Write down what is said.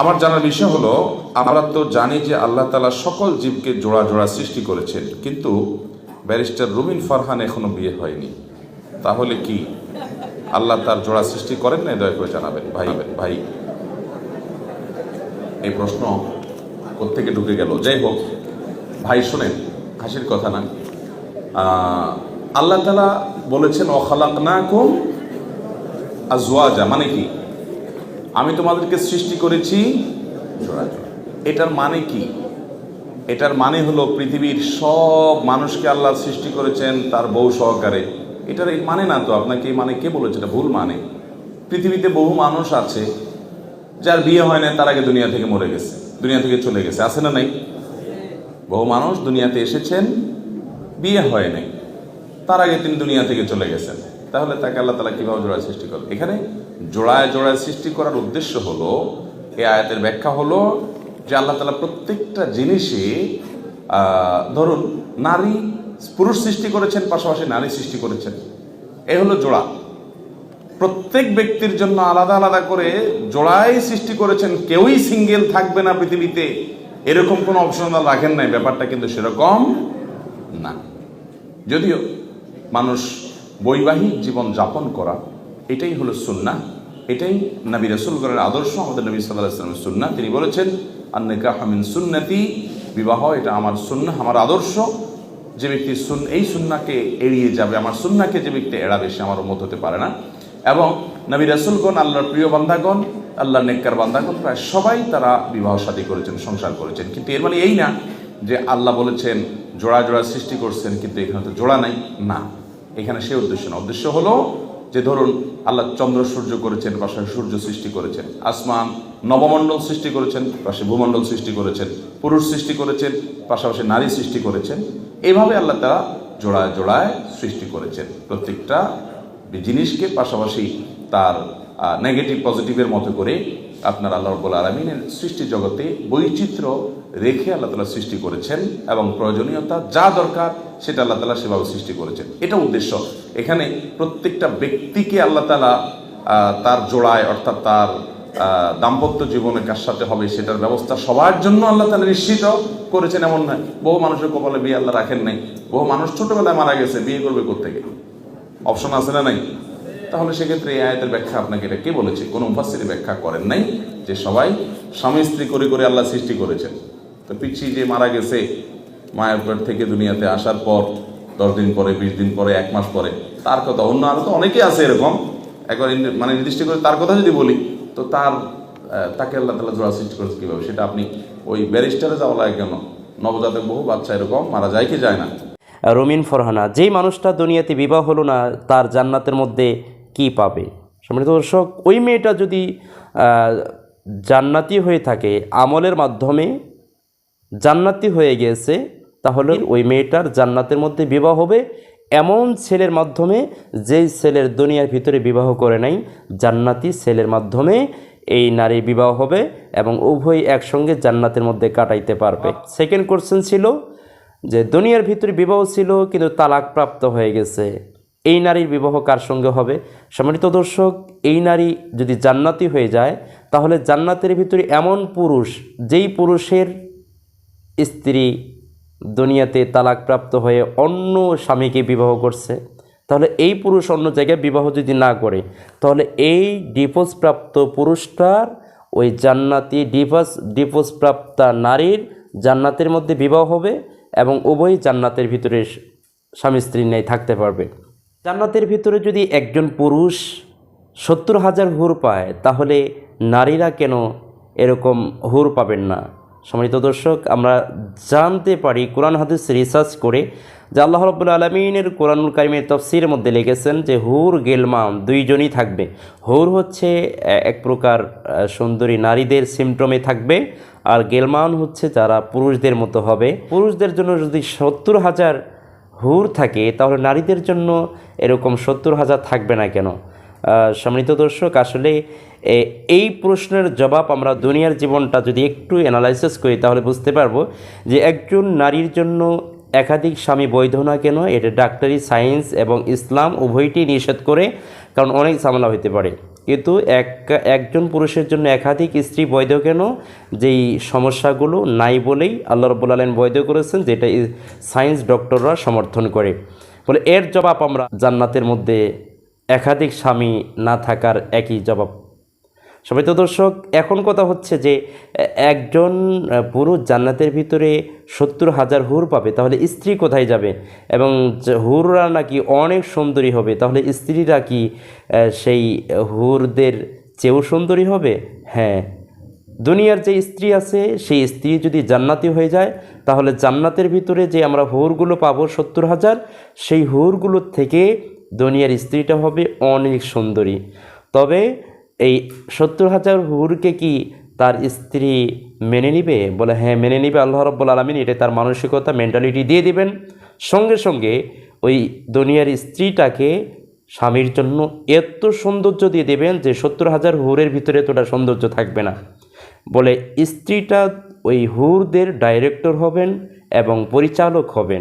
আমার জানার বিষয় হলো, আমরা তো জানি যে আল্লাহ তালা সকল জীবকে জোড়া জোড়া সৃষ্টি করেছেন, কিন্তু ব্যারিস্টার রুবিন ফারহান এখনও বিয়ে হয়নি। তাহলে কি আল্লাহ তার জোড়া সৃষ্টি করেন না দয়া করে জানাবেন। ভাই ভাই, এই প্রশ্ন কোত্থেকে ঢুকে গেল? যাই হোক, ভাই, শোনেন, হাসির কথা না। আল্লাহ তালা বলেছেন অখালাক না কুম আজওয়াজা মানে কি? আমি তোমাদেরকে সৃষ্টি করেছি জোড়া জোড়া এটার মানে কি? এটার মানে হলো পৃথিবীর সব মানুষকে আল্লাহ সৃষ্টি করেছেন তার বউ সহকারে। এটার এই মানে না তো? আপনাকে এই মানে কে বলেছে? এটা ভুল মানে। পৃথিবীতে বহু মানুষ আছে, যার বিয়ে হয় না তার আগে দুনিয়া থেকে মরে গেছে, দুনিয়া থেকে চলে গেছে। আছে না নাই? বহু মানুষ দুনিয়াতে এসেছেন, বিয়ে হয় নাই, তার আগে তিনি দুনিয়া থেকে চলে গেছেন। তাহলে তাকে আল্লাহ তালা কীভাবে জোড়ায় সৃষ্টি করবে? এখানে জোড়ায় জোড়ায় সৃষ্টি করার উদ্দেশ্য হলো এই আয়াতের ব্যাখ্যা হলো যে আল্লাহ তালা প্রত্যেকটা জিনিসে আহ, ধরুন নারী পুরুষ সৃষ্টি করেছেন পাশাপাশি নারী সৃষ্টি করেছেন। এই হলো জোড়া। প্রত্যেক ব্যক্তির জন্য আলাদা আলাদা করে জোড়াই সৃষ্টি করেছেন কেউই সিঙ্গেল থাকবে না পৃথিবীতে। এরকম কোনো অপশনাল রাখেন নাই ব্যাপারটা কিন্তু সেরকম না। যদিও মানুষ বৈবাহিক জীবন যাপন করা এটাই হলো সুন্না এটাই নবী রসুলগণের আদর্শ, আমাদের নবী সাল্লাহ ইসলামের সুন্না তিনি বলেছেন আন্নিকা হামিন সুন্নতি, বিবাহ, এটা আমার সুন্না আমার আদর্শ। যে ব্যক্তি সুন এই সুন্নাকে এড়িয়ে যাবে, আমার সুন্নাকে যে ব্যক্তি এড়াবে, সে আমার মত হতে পারে না। এবং নবী রাসুলগণ, আল্লাহর প্রিয় বান্ধাগণ আল্লাহ নেককার বান্ধাগণ প্রায় সবাই তারা বিবাহ শাদী করেছেন, সংসার করেছেন। কিন্তু এর মানে এই না যে আল্লাহ বলেছেন, জোড়া জোড়া সৃষ্টি করছেন, কিন্তু এখানে তো জোড়া নাই। না, এখানে সে উদ্দেশ্য না। উদ্দেশ্য হলো যে ধরুন আল্লাহ চন্দ্র সূর্য করেছেন পাশে সূর্য সৃষ্টি করেছেন, আসমান নবমণ্ডল সৃষ্টি করেছেন, পাশে ভূমণ্ডল সৃষ্টি করেছেন, পুরুষ সৃষ্টি করেছেন, পাশাপাশি নারী সৃষ্টি করেছেন এইভাবে আল্লাহ তারা জোড়ায় জোড়ায় সৃষ্টি করেছেন। প্রত্যেকটা জিনিসকে পাশাপাশি তার নেগেটিভ পজিটিভের মতো করে আপনার আল্লাহ রব্বুল আলমিনের সৃষ্টি জগতে বৈচিত্র্য রেখে আল্লাহ তালা সৃষ্টি করেছেন এবং প্রয়োজনীয়তা যা দরকার সেটা আল্লাহ তালা সেভাবে সৃষ্টি করেছেন। এটা উদ্দেশ্য। এখানে প্রত্যেকটা ব্যক্তিকে আল্লাহ তালা তার জোড়ায় অর্থাৎ তার দাম্পত্য জীবনে কার সাথে হবে সেটার ব্যবস্থা সবার জন্য আল্লাহ তালা নিশ্চিত করেছেন, এমন নয়। বহু মানুষের কপালে বিয়ে আল্লাহ রাখেন নাই। বহু মানুষ ছোটবেলায় মারা গেছে, বিয়ে করবে কোথেকে অপশন আছে না নাই? তাহলে সেক্ষেত্রে এই আয়াতের ব্যাখ্যা আপনাকে এটা কে বলেছে? কোনো মুফাসির ব্যাখ্যা করেন নাই যে সবাই স্বামী স্ত্রী করে করে আল্লাহ সৃষ্টি করেছেন। তো পিচ্ছি যে মারা গেছে মায়ের পেট থেকে দুনিয়াতে আসার পর, দশ দিন পরে, বিশ দিন পরে, এক মাস পরে, তার কথা, অন্য আরও তো অনেকেই আছে এরকম। একবার মানে নির্দিষ্ট করে তার কথা যদি বলি, তো তার তাকে আল্লাহ তালা জোড়া সৃষ্টি করেছে কীভাবে? সেটা আপনি ওই ব্যারিস্টারে যাওয়া লাগে কেন? নবজাতক বহু বাচ্চা এরকম, মারা যায় কি যায় না? রমিন ফরহানা, যেই মানুষটা দুনিয়াতে বিবাহ হলো না, তার জান্নাতের মধ্যে কি পাবে? সম্মানিত দর্শক, ওই মেয়েটা যদি জান্নাতি হয়ে থাকে আমলের মাধ্যমে জান্নাতি হয়ে গিয়েছে তাহলে ওই মেয়েটার জান্নাতের মধ্যে বিবাহ হবে। এমন ছেলের মাধ্যমে যেই ছেলের দুনিয়ার ভিতরে বিবাহ করে নাই জান্নাতি ছেলের মাধ্যমে এই নারী বিবাহ হবে এবং উভয় একসঙ্গে জান্নাতের মধ্যে কাটাইতে পারবে। সেকেন্ড কোশ্চেন ছিল যে দুনিয়ার ভিতরে বিবাহ ছিল কিন্তু তালাক প্রাপ্ত হয়ে গেছে। এই নারীর বিবাহ কার সঙ্গে হবে? সম্মানিত দর্শক এই নারী যদি জান্নাতি হয়ে যায় তাহলে জান্নাতের ভিতরে এমন পুরুষ যেই পুরুষের স্ত্রী দুনিয়াতে তালাকপ্রাপ্ত হয়ে অন্য স্বামীকে বিবাহ করছে, তাহলে এই পুরুষ অন্য জায়গায় বিবাহ যদি না করে, তাহলে এই ডিভোর্সপ্রাপ্ত পুরুষটার ওই জান্নাতি ডিভোর্স, ডিভোর্সপ্রাপ্তা নারীর জান্নাতের মধ্যে বিবাহ হবে এবং উভয় জান্নাতের ভিতরে স্বামী স্ত্রী নেই থাকতে পারবে। জান্নাতের ভিতরে যদি একজন পুরুষ সত্তর হাজার হুর পায়, তাহলে নারীরা কেন এরকম হুর পাবেন না? সম্মানিত দর্শক, আমরা জানতে পারি কোরআন হাদিস রিসার্চ করে যে আল্লাহ রব্বুল আলমিনের কোরআনুল কারিমের তফসিরের মধ্যে লিখেছেন যে হুর গেলমাম দুইজনই থাকবে। হুর হচ্ছে এক প্রকার সুন্দরী নারীদের সিমটমে থাকবে আর গেলমান হচ্ছে যারা পুরুষদের মতো হবে। পুরুষদের জন্য যদি সত্তর হাজার হুর থাকে, তাহলে নারীদের জন্য এরকম সত্তর হাজার থাকবে না কেন? সম্মানিত দর্শক, আসলে এই প্রশ্নের জবাব আমরা দুনিয়ার জীবনটা যদি একটু অ্যানালাইসিস করি, তাহলে বুঝতে পারব যে একজন নারীর জন্য একাধিক স্বামী বৈধ না কেন, এটা ডাক্তারি সায়েন্স এবং ইসলাম উভয়টি নিষেধ করে, কারণ অনেক ঝামেলা হতে পারে। কিন্তু এক, একজন পুরুষের জন্য একাধিক স্ত্রী বৈধ কেন? যেই সমস্যাগুলো নাই বলেই আল্লাহ রব্বুল আলম বৈধ করেছেন, যেটা সায়েন্স ডক্টররা সমর্থন করে। বলে, এর জবাব আমরা জান্নাতের মধ্যে একাধিক স্বামী না থাকার একই জবাব। সবাই তো দর্শক, এখন কথা হচ্ছে যে, একজন পুরুষ জান্নাতের ভিতরে সত্তর হাজার হুর পাবে, তাহলে স্ত্রী কোথায় যাবে? এবং হুররা নাকি অনেক সুন্দরী হবে, তাহলে স্ত্রীরা কি সেই হুরদের চেয়েও সুন্দরী হবে? হ্যাঁ। দুনিয়ার যে স্ত্রী আছে, সেই স্ত্রী যদি জান্নাতি হয়ে যায়, তাহলে জান্নাতের ভিতরে যে আমরা হুরগুলো পাবো সত্তর হাজার, সেই হুরগুলোর থেকে দুনিয়ার স্ত্রীটা হবে অনেক সুন্দরী। তবে এই সত্তর হাজার হুরকে কি তার স্ত্রী মেনে নিবে? বলে হ্যাঁ মেনে নিবে আল্লাহ রব্বুল আলমিন। এটা তার মানসিকতা মেন্টালিটি দিয়ে দিবেন। সঙ্গে সঙ্গে ওই দুনিয়ার স্ত্রীটাকে স্বামীর জন্য এত সৌন্দর্য দিয়ে দেবেন যে সত্তর হাজার হুরের ভিতরে তোটা সৌন্দর্য থাকবে না। বলে, স্ত্রীটা ওই হুরদের ডাইরেক্টর হবেন এবং পরিচালক হবেন।